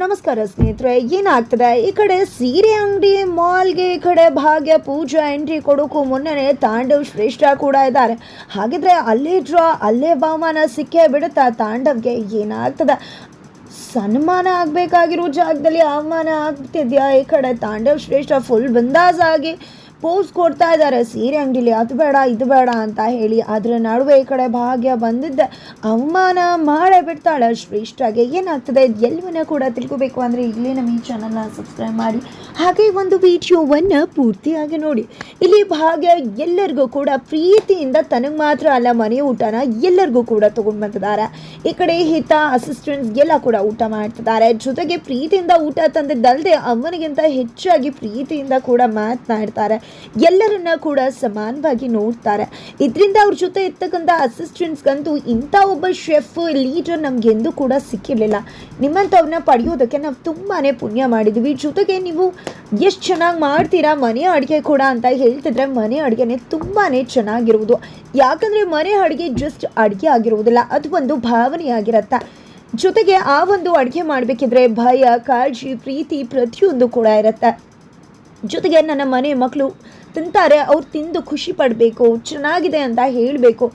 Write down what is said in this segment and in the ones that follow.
ನಮಸ್ಕಾರ ಸ್ನೇಹಿತರೆ, ಏನಾಗ್ತದೆ? ಈ ಕಡೆ ಸೀರೆ ಅಂಗಡಿ ಮಾಲ್ಗೆ, ಈ ಕಡೆ ಭಾಗ್ಯ ಪೂಜಾ ಎಂಟ್ರಿ ಕೊಡೋಕ್ಕೂ ಮೊನ್ನೆ ತಾಂಡವ್ ಶ್ರೇಷ್ಠ ಕೂಡ ಇದ್ದಾರೆ. ಹಾಗಿದ್ರೆ ಅಲ್ಲೇ ಡ್ರಾ ಅಲ್ಲೇ ಬಹುಮಾನ ಸಿಕ್ಕೇ ಬಿಡುತ್ತಾ ತಾಂಡವ್ಗೆ? ಏನಾಗ್ತದೆ? ಸನ್ಮಾನ ಆಗಬೇಕಾಗಿರೋ ಜಾಗದಲ್ಲಿ ಅವಮಾನ ಆಗ್ತಿದ್ಯಾ? ಈ ಕಡೆ ತಾಂಡವ್ ಶ್ರೇಷ್ಠ ಫುಲ್ ಬಂದಾಜ್ ಆಗಿ ಪೋಸ್ ಕೊಡ್ತಾ ಇದ್ದಾರೆ. ಸೀರೆ ಅಂಗಡಿಲಿ ಅದು ಬೇಡ, ಇದು ಬೇಡ ಅಂತ ಹೇಳಿ ಅದರ ನಡುವೆ ಈ ಕಡೆ ಭಾಗ್ಯ ಬಂದಿದ್ದೆ. ಅವಮಾನ ಮಾಡೇ ಬಿಡ್ತಾಳೆ ಶ್ರೇಷ್ಠಾಗೆ. ಏನಾಗ್ತದೆ? ಎಲ್ಲವನ್ನ ಕೂಡ ತಿಳ್ಕೋಬೇಕು. ಅಂದರೆ ಈಗಲೇ ನಮ್ಮ ಈ ಚಾನಲ್ನ ಸಬ್ಸ್ಕ್ರೈಬ್ ಮಾಡಿ. ಹಾಗೆ ಒಂದು ವಿಡಿಯೋವನ್ನು ಪೂರ್ತಿಯಾಗಿ ನೋಡಿ. ಇಲ್ಲಿ ಭಾಗ್ಯ ಎಲ್ಲರಿಗೂ ಕೂಡ ಪ್ರೀತಿಯಿಂದ ತನಗೆ ಮಾತ್ರ ಅಲ್ಲ, ಮನೆ ಊಟನ ಎಲ್ಲರಿಗೂ ಕೂಡ ತಗೊಂಡ್ ಬಂದಿದ್ದಾರೆ. ಈ ಕಡೆ ಹಿತ ಅಸಿಸ್ಟೆಂಟ್ಸ್ ಎಲ್ಲ ಕೂಡ ಊಟ ಮಾಡ್ತಿದ್ದಾರೆ. ಜೊತೆಗೆ ಪ್ರೀತಿಯಿಂದ ಊಟ ತಂದಿದ್ದಲ್ಲದೆ ಅಮ್ಮನಿಗಿಂತ ಹೆಚ್ಚಾಗಿ ಪ್ರೀತಿಯಿಂದ ಕೂಡ ಮಾತನಾಡ್ತಾರೆ. ಎಲ್ಲರನ್ನ ಕೂಡ ಸಮಾನವಾಗಿ ನೋಡ್ತಾರೆ. ಇದರಿಂದ ಅವ್ರ ಜೊತೆ ಇರ್ತಕ್ಕಂಥ ಅಸಿಸ್ಟೆಂಟ್ಸ್ಗಂತೂ ಇಂಥ ಒಬ್ಬ ಶೆಫ್ ಲೀಡರ್ ನಮಗೆಂದೂ ಕೂಡ ಸಿಕ್ಕಿರಲಿಲ್ಲ. ನಿಮ್ಮಂಥವ್ರನ್ನ ಪಡೆಯೋದಕ್ಕೆ ನಾವು ತುಂಬಾ ಪುಣ್ಯ ಮಾಡಿದ್ವಿ. ಜೊತೆಗೆ ನೀವು ಎಷ್ಟು ಚೆನ್ನಾಗಿ ಮಾಡ್ತೀರಾ, ಮನೆ ಅಡುಗೆ ಕೂಡ ಅಂತ ಹೇಳ್ತಿದ್ರೆ ಮನೆ ಅಡುಗೆನೇ ತುಂಬಾ ಚೆನ್ನಾಗಿರುವುದು. ಯಾಕಂದರೆ ಮನೆ ಅಡುಗೆ ಜಸ್ಟ್ ಅಡುಗೆ ಆಗಿರುವುದಿಲ್ಲ, ಅದು ಒಂದು ಭಾವನೆಯಾಗಿರತ್ತೆ. ಜೊತೆಗೆ ಆ ಒಂದು ಅಡುಗೆ ಮಾಡಬೇಕಿದ್ರೆ ಭಯ, ಕಾಳಜಿ, ಪ್ರೀತಿ ಪ್ರತಿಯೊಂದು ಕೂಡ ಇರುತ್ತೆ. ಜೊತೆಗೆ ನನ್ನ ಮನೆ ಮಕ್ಕಳು ತಿಂತಾರೆ, ಅವ್ರು ತಿಂದು ಖುಷಿ ಪಡಬೇಕು, ಚೆನ್ನಾಗಿದೆ ಅಂತ ಹೇಳಬೇಕು.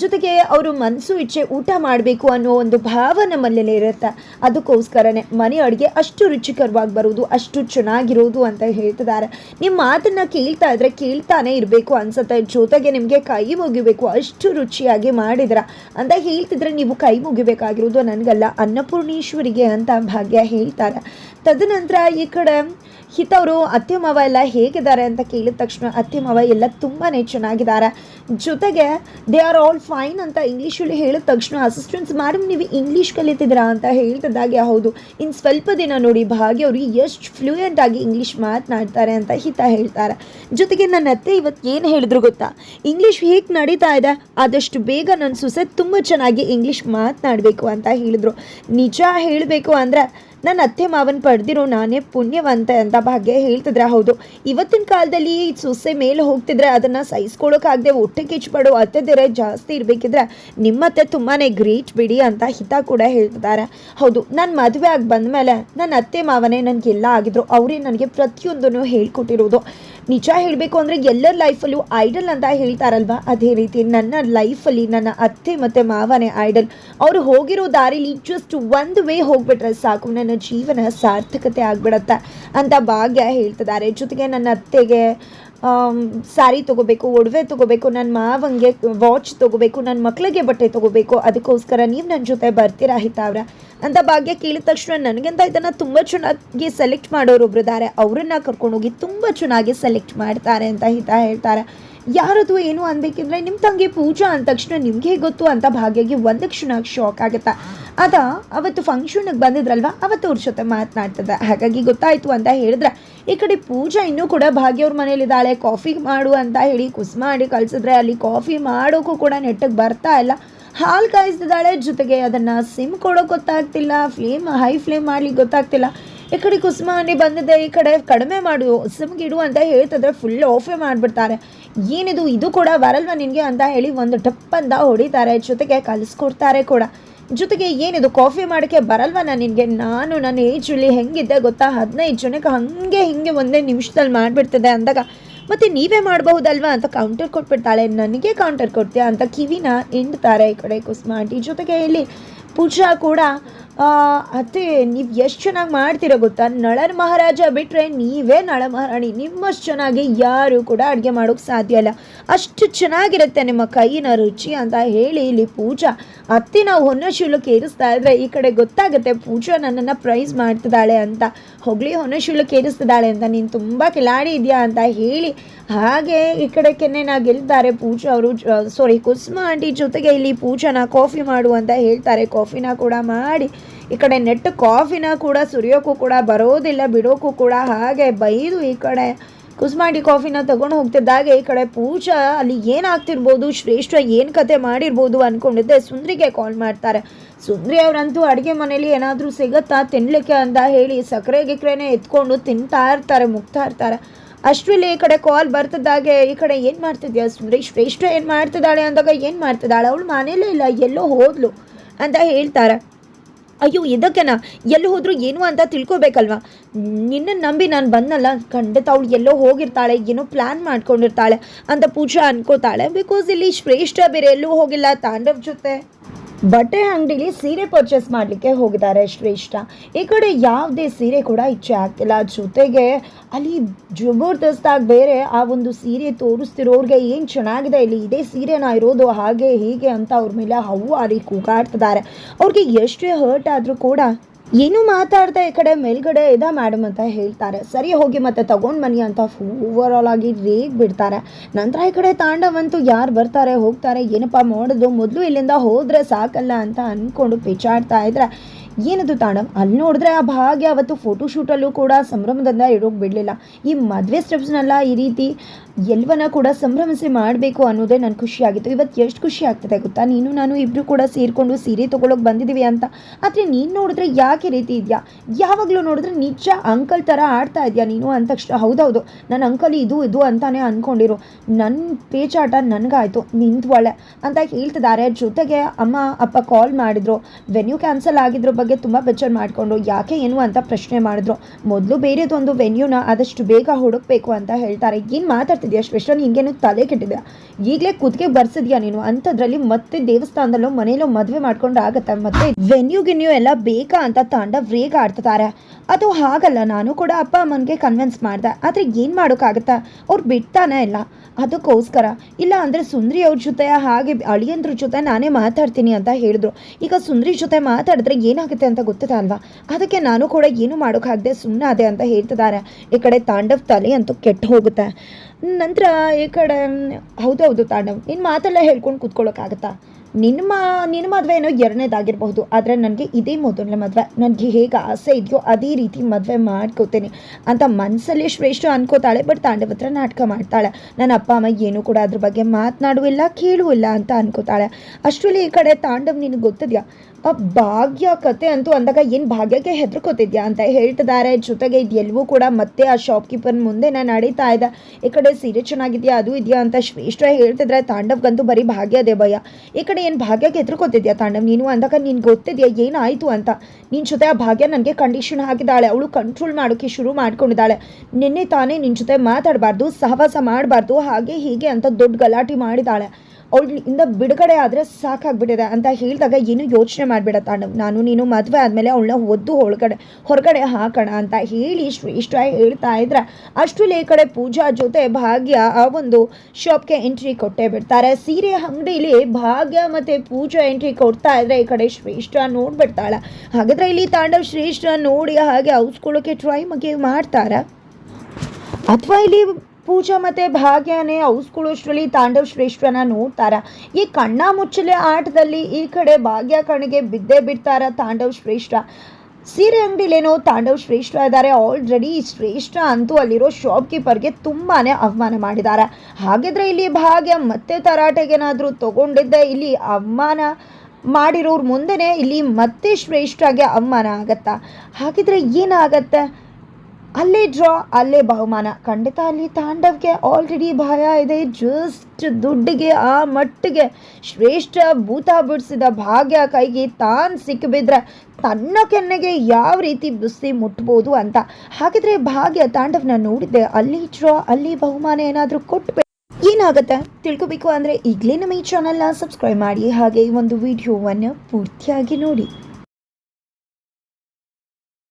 ಜೊತೆಗೆ ಅವರು ಮನಸ್ಸು ಇಚ್ಛೆ ಊಟ ಮಾಡಬೇಕು ಅನ್ನೋ ಒಂದು ಭಾವ ನಮ್ಮಲ್ಲೇ ಇರುತ್ತೆ. ಅದಕ್ಕೋಸ್ಕರನೇ ಮನೆ ಅಡುಗೆ ಅಷ್ಟು ರುಚಿಕರವಾಗಿ ಬರೋದು, ಅಷ್ಟು ಚೆನ್ನಾಗಿರೋದು ಅಂತ ಹೇಳ್ತಿದ್ದಾರೆ. ನಿಮ್ಮ ಮಾತನ್ನು ಕೇಳ್ತಾ ಇದ್ರೆ ಕೇಳ್ತಾನೆ ಇರಬೇಕು ಅನ್ಸುತ್ತೆ. ಜೊತೆಗೆ ನಿಮಗೆ ಕೈ ಮುಗಿಬೇಕು, ಅಷ್ಟು ರುಚಿಯಾಗಿ ಮಾಡಿದ್ರ ಅಂತ ಹೇಳ್ತಿದ್ರೆ ನೀವು ಕೈ ಮುಗಿಬೇಕಾಗಿರೋದು ನನಗಲ್ಲ, ಅನ್ನಪೂರ್ಣೇಶ್ವರಿಗೆ ಅಂತ ಭಾಗ್ಯ ಹೇಳ್ತಾರೆ. ತದನಂತರ ಈ ಕಡೆ ಹಿತವರು ಅತ್ತೆ ಮಾವ ಎಲ್ಲ ಹೇಗಿದ್ದಾರೆ ಅಂತ ಕೇಳಿದ ತಕ್ಷಣ ಅತ್ತೆ ಎಲ್ಲ ತುಂಬಾ ಚೆನ್ನಾಗಿದ್ದಾರೆ. ಜೊತೆಗೆ ದೇ ಆರ್ ಆಲ್ ಫೈನ್ ಅಂತ ಇಂಗ್ಲೀಷಲ್ಲಿ ಹೇಳಿದ ತಕ್ಷಣ ಅಸಿಸ್ಟೆಂಟ್ಸ್ ಮ್ಯಾಡಮ್ ನೀವು ಇಂಗ್ಲೀಷ್ ಕಲಿತಿದ್ರಾ ಅಂತ ಹೇಳ್ತಿದ್ದಾಗೆ ಹೌದು. ಇನ್ನು ಸ್ವಲ್ಪ ದಿನ ನೋಡಿ, ಭಾಗ್ಯ ಅವರು ಎಷ್ಟು ಫ್ಲೂಯೆಂಟ್ ಆಗಿ ಇಂಗ್ಲೀಷ್ ಮಾತನಾಡ್ತಾರೆ ಅಂತ ಹಿತ ಹೇಳ್ತಾರೆ. ಜೊತೆಗೆ ನನ್ನ ಅತ್ತೆ ಇವತ್ತು ಏನು ಹೇಳಿದ್ರು ಗೊತ್ತಾ? ಇಂಗ್ಲೀಷ್ ಹೇಗೆ ನಡೀತಾ ಇದೆ? ಆದಷ್ಟು ಬೇಗ ನನ್ನ ಸೊಸೆ ತುಂಬ ಚೆನ್ನಾಗಿ ಇಂಗ್ಲೀಷ್ ಮಾತನಾಡಬೇಕು ಅಂತ ಹೇಳಿದ್ರು. ನಿಜ ಹೇಳಬೇಕು ಅಂದರೆ, ನನ್ನ ಅತ್ತೆ ಮಾವನ್ ಪಡೆದಿರೋ ನಾನೇ ಪುಣ್ಯವಂತ ಅಂತ ಭಾಗ್ಯ ಹೇಳ್ತಿದ್ರೆ, ಹೌದು. ಇವತ್ತಿನ ಕಾಲದಲ್ಲಿ ಸೊಸೆ ಮೇಲೆ ಹೋಗ್ತಿದ್ರೆ, ಅದನ್ನು ಸಹಿಸ್ಕೊಳ್ಳೋಕ್ಕಾಗದೆ ಹೊಟ್ಟೆ ಅತ್ತೆ ಅತ್ತೆದಿರೆ ಜಾಸ್ತಿ ಇರಬೇಕಿದ್ರೆ ನಿಮ್ಮತ್ತೆ ತುಂಬಾ ಗ್ರೇಟ್ ಬಿಡಿ ಅಂತ ಹಿತ ಕೂಡ ಹೇಳ್ತಿದ್ದಾರೆ. ಹೌದು ನನ್ನ ಮದುವೆ ಆಗಿ ಬಂದಮೇಲೆ ನನ್ನ ಅತ್ತೆ ಮಾವನೇ ನನಗೆಲ್ಲ ಆಗಿದ್ರು, ಅವರೇ ನನಗೆ ಪ್ರತಿಯೊಂದನ್ನು ಹೇಳ್ಕೊಟ್ಟಿರೋದು. ನಿಜ ಹೇಳಬೇಕು ಅಂದರೆ ಎಲ್ಲರ ಲೈಫಲ್ಲೂ ಐಡಲ್ ಅಂತ ಹೇಳ್ತಾರಲ್ವ? ಅದೇ ರೀತಿ ನನ್ನ ಲೈಫಲ್ಲಿ ನನ್ನ ಅತ್ತೆ ಮತ್ತು ಮಾವನೇ ಐಡಲ್. ಅವರು ಹೋಗಿರೋ ದಾರಿಲಿ ಜಸ್ಟ್ ಒಂದು ವೇ ಹೋಗ್ಬಿಟ್ರೆ ಸಾಕು, ನನ್ನ ಜೀವನ ಸಾರ್ಥಕತೆ ಆಗ್ಬಿಡತ್ತೆ ಅಂತ ಭಾಗ್ಯ ಹೇಳ್ತಿದ್ದಾರೆ. ಜೊತೆಗೆ ನನ್ನ ಅತ್ತೆಗೆ ಸ್ಯಾರಿ ತೊಗೋಬೇಕು, ಒಡವೆ ತೊಗೋಬೇಕು ನನ್ನ ಮಾವಂಗೆ ವಾಚ್ ತೊಗೋಬೇಕು ನನ್ನ ಮಕ್ಕಳಿಗೆ ಬಟ್ಟೆ ತೊಗೋಬೇಕು, ಅದಕ್ಕೋಸ್ಕರ ನೀವು ನನ್ನ ಜೊತೆ ಬರ್ತೀರಾ ಹಿತಾವ್ರ ಅಂತ ಭಾಗ್ಯ ಕೇಳಿದ ತಕ್ಷಣ ನನಗಿಂತ ಇದನ್ನು ತುಂಬ ಚೆನ್ನಾಗಿ ಸೆಲೆಕ್ಟ್ ಮಾಡೋರು ಅವರನ್ನು ಅವರನ್ನ ಕರ್ಕೊಂಡೋಗಿ ತುಂಬ ಚೆನ್ನಾಗಿ ಸೆಲೆಕ್ಟ್ ಮಾಡ್ತಾರೆ ಅಂತ ಹಿತ ಹೇಳ್ತಾರೆ. ಯಾರದು ಏನು ಅನ್ಬೇಕಿದ್ರೆ ನಿಮ್ಮ ತಂಗಿ ಪೂಜಾ ಅಂದ ತಕ್ಷಣ ನಿಮಗೆ ಗೊತ್ತು ಅಂತ ಭಾಗ್ಯಗೆ ಒಂದು ಕ್ಷಣ ಶಾಕ್ ಆಗುತ್ತೆ. ಅದ ಅವತ್ತು ಫಂಕ್ಷನ್ಗೆ ಬಂದಿದ್ರಲ್ವ? ಅವತ್ತು ಅವ್ರ ಜೊತೆ ಮಾತನಾಡ್ತದೆ. ಹಾಗಾಗಿ ಗೊತ್ತಾಯ್ತು ಅಂತ ಹೇಳಿದ್ರೆ, ಈ ಕಡೆ ಪೂಜಾ ಇನ್ನೂ ಕೂಡ ಭಾಗ್ಯವ್ರ ಮನೇಲಿದ್ದಾಳೆ. ಕಾಫಿ ಮಾಡು ಅಂತ ಹೇಳಿ ಕುಸ್ ಮಾಡಿ ಕಳ್ಸಿದ್ರೆ ಅಲ್ಲಿ ಕಾಫಿ ಮಾಡೋಕ್ಕೂ ಕೂಡ ನೆಟ್ಟಗೆ ಬರ್ತಾ ಇಲ್ಲ. ಹಾಲು ಕಾಯಿಸ್ತಿದ್ದಾಳೆ. ಜೊತೆಗೆ ಅದನ್ನು ಸಿಮ್ ಕೊಡೋಕೆ ಗೊತ್ತಾಗ್ತಿಲ್ಲ. ಫ್ಲೇಮ್ ಹೈ ಫ್ಲೇಮ್ ಮಾಡ್ಲಿಕ್ಕೆ ಗೊತ್ತಾಗ್ತಿಲ್ಲ. ಈ ಕಡೆ ಕುಸುಮಾನಿ ಬಂದಿದೆ, ಈ ಕಡೆ ಕಡಿಮೆ ಮಾಡು ಇಡು ಅಂತ ಹೇಳ್ತಿದ್ರೆ ಫುಲ್ ಆಫೇ ಮಾಡಿಬಿಡ್ತಾರೆ. ಏನಿದು, ಇದು ಕೂಡ ಬರಲ್ವ ನಿನಗೆ ಅಂತ ಹೇಳಿ ಒಂದು ಟಪ್ ಅಂತ ಹೊಡಿತಾರೆ. ಜೊತೆಗೆ ಕಲಿಸ್ಕೊಡ್ತಾರೆ ಕೂಡ. ಜೊತೆಗೆ ಏನಿದು ಕಾಫಿ ಮಾಡೋಕ್ಕೆ ಬರಲ್ವ ನಾನು ನಿನಗೆ? ನಾನು, ನನ್ನ ಏಜಲ್ಲಿ ಹೆಂಗಿದ್ದೆ ಗೊತ್ತಾ? ಹದಿನೈದು ಜನಕ್ಕೆ ಹಾಗೆ ಹಿಂಗೆ ಒಂದೇ ನಿಮಿಷದಲ್ಲಿ ಮಾಡಿಬಿಡ್ತದೆ ಅಂದಾಗ, ಮತ್ತು ನೀವೇ ಮಾಡಬಹುದಲ್ವಾ ಅಂತ ಕೌಂಟರ್ ಕೊಟ್ಬಿಡ್ತಾಳೆ. ನನಗೆ ಕೌಂಟರ್ ಕೊಡ್ತೀಯಾ ಅಂತ ಕಿವಿನ ಹಿಂಡ್ತಾರೆ ಈ ಕಡೆ ಕುಸ್ಮಾಟಿ ಜೊತೆಗೆ ಇಲ್ಲಿ ಪೂಜಾ ಕೂಡ ಅತ್ತೆ, ನೀವು ಎಷ್ಟು ಚೆನ್ನಾಗಿ ಮಾಡ್ತೀರ ಗೊತ್ತಾ? ನಳನ ಮಹಾರಾಜ ಬಿಟ್ಟರೆ ನೀವೇ ನಳ ಮಹಾರಾಣಿ. ನಿಮ್ಮಷ್ಟು ಚೆನ್ನಾಗಿ ಯಾರು ಕೂಡ ಅಡುಗೆ ಮಾಡೋಕ್ಕೆ ಸಾಧ್ಯ ಇಲ್ಲ. ಅಷ್ಟು ಚೆನ್ನಾಗಿರುತ್ತೆ ನಿಮ್ಮ ಕೈಯಿನ ರುಚಿ ಅಂತ ಹೇಳಿ ಇಲ್ಲಿ ಪೂಜಾ. ಅತ್ತೆ, ನಾವು ಹೊನ್ನ ಶೂಲಕ್ಕೆ ಏರಿಸ್ತಾ ಇದ್ರೆ ಈ ಕಡೆ ಗೊತ್ತಾಗುತ್ತೆ ಪೂಜಾ ನನ್ನನ್ನು ಪ್ರೈಸ್ ಮಾಡ್ತಿದ್ದಾಳೆ ಅಂತ. ಹೊಗಳಿ ಹೊನ್ನ ಶೂಲಕ್ಕೆ ಏರಿಸ್ತಿದ್ದಾಳೆ ಅಂತ. ನೀನು ತುಂಬ ಕಿಲಾಡಿ ಇದೆಯಾ ಅಂತ ಹೇಳಿ ಹಾಗೆ ಈ ಕಡೆ ಕೆನ್ನೆನ ಗೆಲ್ತಾರೆ ಪೂಜಾ ಅವರು. ಸಾರಿ ಕುಸುಮ ಆಂಟಿ ಜೊತೆಗೆ ಇಲ್ಲಿ ಪೂಜಾನ ಕಾಫಿ ಮಾಡು ಅಂತ ಹೇಳ್ತಾರೆ. ಕಾಫಿನ ಕೂಡ ಮಾಡಿ, ಈ ಕಡೆ ನೆಟ್ ಕಾಫಿನ ಕೂಡ ಸುರಿಯೋಕ್ಕೂ ಕೂಡ ಬರೋದಿಲ್ಲ ಬಿಡೋಕ್ಕೂ ಕೂಡ ಹಾಗೆ ಬೈದು ಈ ಕಡೆ ಕುಸ್ಮಾಡಿ ಕಾಫಿನ ತಗೊಂಡು ಹೋಗ್ತಿದ್ದಾಗೆ ಈ ಕಡೆ ಪೂಜಾ ಅಲ್ಲಿ ಏನಾಗ್ತಿರ್ಬೋದು, ಶ್ರೇಷ್ಠ ಏನು ಕತೆ ಮಾಡಿರ್ಬೋದು ಅಂದ್ಕೊಂಡಿದ್ದೆ ಸುಂದ್ರಿಗೆ ಕಾಲ್ ಮಾಡ್ತಾರೆ. ಸುಂದ್ರಿ ಅವರಂತೂ ಅಡುಗೆ ಮನೇಲಿ ಏನಾದರೂ ಸಿಗುತ್ತಾ ತಿನ್ಲಿಕ್ಕೆ ಅಂತ ಹೇಳಿ ಸಕ್ಕರೆ ಗಿಕ್ರೆನೇ ಎತ್ಕೊಂಡು ತಿಂತಾ ಇರ್ತಾರೆ, ಮುಗ್ತಾ ಇರ್ತಾರೆ. ಅಷ್ಟರಲ್ಲಿ ಈ ಕಡೆ ಕಾಲ್ ಬರ್ತಿದ್ದಾಗೆ, ಈ ಕಡೆ ಏನು ಮಾಡ್ತಿದ್ಯಾ ಸುಂದ್ರಿ? ಶ್ರೇಷ್ಠ ಏನು ಮಾಡ್ತಿದ್ದಾಳೆ ಅಂದಾಗ ಏನು ಮಾಡ್ತಿದ್ದಾಳೆ? ಅವಳು ಮನೇಲೇ ಇಲ್ಲ, ಎಲ್ಲೋ ಹೋದ್ಲು. ಅಂತ ಹೇಳ್ತಾರೆ. ಅಯ್ಯೋ, ಇದಕ್ಕೆನಾ? ಎಲ್ಲಿ ಹೋದ್ರು ಏನು ಅಂತ ತಿಳ್ಕೊಬೇಕಲ್ವಾ? ನಿನ್ನ ನಂಬಿ ನಾನು ಬಂದಲ್ಲ ಖಂಡಿತ ಅವಳು ಎಲ್ಲೋ ಹೋಗಿರ್ತಾಳೆ, ಏನೋ ಪ್ಲ್ಯಾನ್ ಮಾಡ್ಕೊಂಡಿರ್ತಾಳೆ ಅಂತ ಪೂಜಾ ಅನ್ಕೋತಾಳೆ. ಬಿಕಾಸ್ ಇಲ್ಲಿ ಶ್ರೇಷ್ಠ ಬೇರೆ ಎಲ್ಲೂ ಹೋಗಿಲ್ಲ, ತಾಂಡವ್ ಜೊತೆ. ಬಟ್ಟೆ ಅಂಗಡಿಲಿ ಸೀರೆ ಪರ್ಚೇಸ್ ಮಾಡಲಿಕ್ಕೆ ಹೋಗಿದ್ದಾರೆ. ಶ್ರೇಷ್ಠ ಈ ಕಡೆ ಯಾವುದೇ ಸೀರೆ ಕೂಡ ಇಚ್ಛೆ ಆಗ್ತಿಲ್ಲ. ಜೊತೆಗೆ ಅಲ್ಲಿ ಜಬರ್ದಸ್ತಾಗಿ ಬೇರೆ ಆ ಒಂದು ಸೀರೆ ತೋರಿಸ್ತಿರೋರಿಗೆ ಏನು ಚೆನ್ನಾಗಿದೆ? ಇಲ್ಲಿ ಇದೇ ಸೀರೆನ ಇರೋದು ಹಾಗೆ ಹೀಗೆ ಅಂತ ಅವ್ರ ಮೇಲೆ ಹವ್ವಾರಿ ಕೂಗಾಡ್ತಿದ್ದಾರೆ. ಅವ್ರಿಗೆ ಎಷ್ಟೇ ಹರ್ಟ್ ಆದರೂ ಕೂಡ ಏನು ಮಾತಾಡ್ತಾ ಈ ಕಡೆ ಮೇಲ್ಗಡೆ ಇದ ಮೇಡಮ್ ಅಂತ ಹೇಳ್ತಾರೆ. ಸರಿ ಹೋಗಿ ಮತ್ತೆ ತಗೊಂಡು ಬನ್ನಿ ಅಂತ ಓವರ್ ಆಲ್ ಆಗಿ ರೇಗ್ ಬಿಡ್ತಾರೆ. ನಂತರ ಈ ಕಡೆ ತಾಂಡವಂತೂ ಯಾರು ಬರ್ತಾರೆ, ಹೋಗ್ತಾರೆ, ಏನಪ್ಪ ಮಾಡೋದು? ಮೊದಲು ಇಲ್ಲಿಂದ ಹೋದ್ರೆ ಸಾಕಲ್ಲ ಅಂತ ಅನ್ಕೊಂಡು ಪಿಚಾಡ್ತಾ ಇದ್ರೆ ಏನದು ತಾಣ? ಅಲ್ಲಿ ನೋಡಿದ್ರೆ ಆ ಭಾಗ್ಯ ಅವತ್ತು ಫೋಟೋಶೂಟಲ್ಲೂ ಕೂಡ ಸಂಭ್ರಮದಿಂದ ಇಡೋಕೆ ಬಿಡಲಿಲ್ಲ. ಈ ಮದುವೆ ಸ್ಟೆಪ್ಸ್ನೆಲ್ಲ ಈ ರೀತಿ ಎಲ್ವನ ಕೂಡ ಸಂಭ್ರಮಿಸಿ ಮಾಡಬೇಕು ಅನ್ನೋದೇ ನನ್ನ ಖುಷಿಯಾಗಿತ್ತು. ಇವತ್ತು ಎಷ್ಟು ಖುಷಿ ಆಗ್ತದೆ ಗೊತ್ತಾ? ನೀನು, ನಾನು ಇಬ್ಬರು ಕೂಡ ಸೇರಿಕೊಂಡು ಸೀರೆ ತೊಗೊಳಕ್ಕೆ ಬಂದಿದ್ದೀವಿ ಅಂತ. ಆದರೆ ನೀನು ನೋಡಿದ್ರೆ ಯಾಕೆ ರೀತಿ ಇದೆಯಾ? ಯಾವಾಗಲೂ ನೋಡಿದ್ರೆ ನಿಜ ಅಂಕಲ್ ಥರ ಆಡ್ತಾ ಇದೆಯಾ ನೀನು ಅಂದ ತಕ್ಷಣ? ಹೌದೌದು. ನನ್ನ ಅಂಕಲ್ ಇದು ಇದು ಅಂತಾನೆ ಅಂದ್ಕೊಂಡಿರು ನನ್ನ ಪೇಚಾಟ ನನಗಾಯಿತು. ನಿಂತ್ವಳೆ ಅಂತ ಹೇಳ್ತಿದ್ದಾರೆ. ಜೊತೆಗೆ ಅಮ್ಮ, ಅಪ್ಪ ಕಾಲ್ ಮಾಡಿದ್ರು. ವೆನ್ಯೂ ಕ್ಯಾನ್ಸಲ್ ಆಗಿದ್ರ ಬಗ್ಗೆ ತುಂಬ ಬೆಚ್ಚರ್ ಮಾಡಿಕೊಂಡು ಯಾಕೆ ಏನು ಅಂತ ಪ್ರಶ್ನೆ ಮಾಡಿದ್ರು. ಮೊದಲು ಬೇರೆದೊಂದು ವೆನ್ಯೂನ ಆದಷ್ಟು ಬೇಗ ಹುಡುಕ್ಬೇಕು ಅಂತ ಹೇಳ್ತಾರೆ. ಏನು ಮಾತಾಡ್ತಿದ್ಯಾ ಶ್ರೇಷ್ಠ? ನಿಂಗೇನು ತಲೆ ಕೆಟ್ಟಿದ್ಯಾ? ಈಗಲೇ ಕುತ್ತಿಗೆ ಬರ್ಸಿದ್ಯಾ ನೀನು? ಅಂಥದ್ರಲ್ಲಿ ಮತ್ತೆ ದೇವಸ್ಥಾನದಲ್ಲೋ ಮನೆಯಲ್ಲೋ ಮದುವೆ ಮಾಡ್ಕೊಂಡು ಆಗತ್ತೆ ಮತ್ತೆ? ವೆನ್ಯೂ ಗಿನ್ಯೂ ಎಲ್ಲ ಬೇಕಾ ಅಂತ ತಾಂಡ ವೇಗ ಆಡ್ತಿದ್ದಾರೆ. ಅದು ಹಾಗಲ್ಲ. ನಾನು ಕೂಡ ಅಪ್ಪ ಅಮ್ಮನಿಗೆ ಕನ್ವಿನ್ಸ್ ಮಾಡಿದೆ. ಆದರೆ ಏನು ಮಾಡೋಕ್ಕಾಗತ್ತಾ? ಅವ್ರು ಬಿಡ್ತಾನೆ ಇಲ್ಲ. ಅದಕ್ಕೋಸ್ಕರ. ಇಲ್ಲ ಅಂದರೆ ಸುಂದ್ರಿ ಅವ್ರ ಜೊತೆ ಹಾಗೆ ಅಳಿಯಂದ್ರ ಜೊತೆ ನಾನೇ ಮಾತಾಡ್ತೀನಿ ಅಂತ ಹೇಳಿದ್ರು. ಈಗ ಸುಂದ್ರಿ ಜೊತೆ ಮಾತಾಡಿದ್ರೆ ಏನಾಗುತ್ತೆ ಅಂತ ಗೊತ್ತಿದೆ ಅಲ್ವಾ? ಅದಕ್ಕೆ ನಾನು ಕೂಡ ಏನು ಮಾಡೋಕ್ಕಾಗದೆ ಅದೇ ಅಂತ ಹೇಳ್ತಿದ್ದಾರೆ. ಈ ಕಡೆ ತಾಂಡವ್ ತಲೆ ಅಂತೂ ಕೆಟ್ಟು ಹೋಗುತ್ತೆ. ನಂತರ ಈ ಕಡೆ ಹೌದು ತಾಂಡವ್ ನಿನ್ನ ಮಾತೆಲ್ಲ ಹೇಳ್ಕೊಂಡು ಕೂತ್ಕೊಳ್ಳೋಕ್ಕಾಗತ್ತಾ ನಿನ್ನ ಮಾ ನಿನ್ನ ಮದುವೆ ಏನೋ ಎರಡನೇದಾಗಿರಬಹುದು, ಆದರೆ ನನಗೆ ಇದೇ ಮೊದಲನೇ ಮದುವೆ. ನನಗೆ ಹೇಗೆ ಆಸೆ ಇದೆಯೋ ಅದೇ ರೀತಿ ಮದುವೆ ಮಾಡ್ಕೋತೇನೆ ಅಂತ ಮನಸ್ಸಲ್ಲಿ ಶ್ರೇಷ್ಠ ಅನ್ಕೋತಾಳೆ, ಬಟ್ ತಾಂಡವ ಹತ್ರ ನಾಟಕ ಮಾಡ್ತಾಳೆ. ನನ್ನ ಅಪ್ಪ, ಅಮ್ಮ ಏನೂ ಕೂಡ ಅದ್ರ ಬಗ್ಗೆ ಮಾತನಾಡುವಿಲ್ಲ, ಕೇಳುವಿಲ್ಲ ಅಂತ ಅನ್ಕೋತಾಳೆ. ಅಷ್ಟರಲ್ಲಿ ಈ ಕಡೆ ತಾಂಡವ್ ನಿನಗೆ ಗೊತ್ತಿದೆಯಾ? ಆ ಭಾಗ್ಯ ಕತೆ ಅಂತೂ ಅಂದಾಗ ಏನು ಭಾಗ್ಯಕ್ಕೆ ಹೆದರ್ಕೋತಿದ್ಯಾ ಅಂತ ಹೇಳ್ತಿದ್ದಾರೆ. ಜೊತೆಗೆ ಇದೆಲ್ಲವೂ ಕೂಡ ಮತ್ತೆ ಆ ಶಾಪ್ಕೀಪರ್ ಮುಂದೆ ನಾನು ನಡೀತಾ ಇದೆ. ಈ ಕಡೆ ಸೀರೆ ಚೆನ್ನಾಗಿದೆಯಾ, ಅದು ಇದೆಯಾ ಅಂತ ಶ್ರೇಷ್ಠ ಹೇಳ್ತಿದ್ರೆ ತಾಂಡವ್ಗಂತೂ ಬರೀ ಭಾಗ್ಯದೇ ಭಯ ಈ ಕಡೆ ಏನು ಭಾಗ್ಯಕ್ಕೆ ಹೆದರ್ಕೋತಿದ್ಯಾ ತಾಂಡವ್? ನೀನು ಅಂದಾಗ ನಿನ್ಗೆ ಗೊತ್ತಿದೆಯಾ ಏನಾಯಿತು ಅಂತ? ನಿನ್ನ ಜೊತೆ ಆ ಭಾಗ್ಯ ನನಗೆ ಕಂಡೀಷನ್ ಹಾಕಿದ್ದಾಳೆ ಅವಳು ಕಂಟ್ರೋಲ್ ಮಾಡೋಕ್ಕೆ ಶುರು ಮಾಡ್ಕೊಂಡಿದ್ದಾಳೆ. ನಿನ್ನೆ ತಾನೇ ನಿನ್ನ ಜೊತೆ ಮಾತಾಡಬಾರ್ದು, ಸಹವಾಸ ಮಾಡಬಾರ್ದು, ಹಾಗೆ ಹೀಗೆ ಅಂತ ದೊಡ್ಡ ಗಲಾಟೆ ಮಾಡಿದ್ದಾಳೆ ಅವಳಿಂದ ಬಿಡುಗಡೆ ಆದರೆ ಸಾಕಾಗ್ಬಿಟ್ಟಿದೆ ಅಂತ ಹೇಳಿದಾಗ ಏನು ಯೋಚನೆ ಮಾಡಬೇಡ ನಾನು, ನೀನು ಮದುವೆ ಆದಮೇಲೆ ಅವಳನ್ನ ಒದ್ದು ಒಳಗಡೆ, ಹೊರಗಡೆ ಹಾಕೋಣ ಅಂತ ಹೇಳಿ ಶ್ರೇಷ್ಠ ಹೇಳ್ತಾ ಇದ್ರೆ ಅಷ್ಟರಲ್ಲಿ ಈ ಕಡೆ ಪೂಜಾ ಜೊತೆ ಭಾಗ್ಯ ಆ ಒಂದು ಶಾಪ್ಗೆ ಎಂಟ್ರಿ ಕೊಟ್ಟೇ ಬಿಡ್ತಾರೆ. ಸೀರೆ ಅಂಗಡಿಲಿ ಭಾಗ್ಯ ಮತ್ತು ಪೂಜಾ ಎಂಟ್ರಿ ಕೊಡ್ತಾ ಇದ್ರೆ ಈ ಕಡೆ ಶ್ರೇಷ್ಠ ನೋಡ್ಬಿಡ್ತಾಳೆ. ಹಾಗಾದ್ರೆ ಇಲ್ಲಿ ತಾಂಡವ್ ಶ್ರೇಷ್ಠ ನೋಡಿ ಹಾಗೆ ಔಸ್ಕೊಳ್ಳೋಕ್ಕೆ ಟ್ರೈ ಮಗೆ ಮಾಡ್ತಾರೆ? ಅಥವಾ ಇಲ್ಲಿ ಪೂಜಾ ಮತ್ತೆ ಭಾಗ್ಯನೇ ಔಸ್ಕೊಳ್ಳೋಷ್ಟರಲ್ಲಿ ತಾಂಡವ್ ಶ್ರೇಷ್ಠನ ನೋಡ್ತಾರ. ಈ ಕಣ್ಣ ಮುಚ್ಚಲೆ ಆಟದಲ್ಲಿ ಈ ಕಡೆ ಭಾಗ್ಯ ಕಣಿಗೆ ಬಿದ್ದೇ ಬಿಡ್ತಾರ ತಾಂಡವ್ ಶ್ರೇಷ್ಠ ಸೀರೆ ಅಂಗಡಿಲೇನೋ ತಾಂಡವ್ ಶ್ರೇಷ್ಠ ಇದ್ದಾರೆ ಆಲ್ರೆಡಿ ಶ್ರೇಷ್ಠ ಅಂತೂ ಅಲ್ಲಿರೋ ಶಾಪ್ಕೀಪರ್ಗೆ ತುಂಬಾನೇ ಅವಮಾನ ಮಾಡಿದ್ದಾರೆ ಹಾಗಿದ್ರೆ ಇಲ್ಲಿ ಭಾಗ್ಯ ಮತ್ತೆ ತರಾಟೆಗೇನಾದರೂ ತಗೊಂಡಿದ್ದೆ, ಇಲ್ಲಿ ಅವಮಾನ ಮಾಡಿರೋರ್ ಮುಂದೆನೇ ಇಲ್ಲಿ ಮತ್ತೆ ಶ್ರೇಷ್ಠಗೆ ಅವಮಾನ ಆಗತ್ತಾ? ಹಾಗಿದ್ರೆ ಏನಾಗತ್ತೆ? ಅಲ್ಲೇ ಡ್ರಾ, ಅಲ್ಲೇ ಬಹುಮಾನ. ಖಂಡಿತ ಅಲ್ಲಿ ತಾಂಡವ್ಗೆ ಆಲ್ರೆಡಿ ಭಯ ಇದೆ. ಜಸ್ಟ್ ದುಡ್ಡಿಗೆ, ಆ ಮಟ್ಟಿಗೆ ಶ್ರೇಷ್ಠ ಭೂತ ಬಿಡಿಸಿದ ಭಾಗ್ಯ ಕೈಗೆ ತಾನು ಸಿಕ್ಕಿಬಿದ್ರೆ ತನ್ನ ಕೆನ್ನೆಗೆ ಯಾವ ರೀತಿ ಬಿಸಿ ಮುಟ್ಬೋದು ಅಂತ. ಹಾಗಿದ್ರೆ ಭಾಗ್ಯ ತಾಂಡವ್ನ ನೋಡಿದ್ದೆ. ಅಲ್ಲಿ ಡ್ರಾ, ಅಲ್ಲಿ ಬಹುಮಾನ ಏನಾದರೂ ಕೊಟ್ಟು ಏನಾಗುತ್ತೆ? ತಿಳ್ಕೊಬೇಕು ಅಂದರೆ ಈಗಲೇ ನಮ್ಮ ಈ ಚಾನಲ್ನ ಸಬ್ಸ್ಕ್ರೈಬ್ ಮಾಡಿ. ಹಾಗೆ ಈ ಒಂದು ವಿಡಿಯೋವನ್ನು ಪೂರ್ತಿಯಾಗಿ ನೋಡಿ.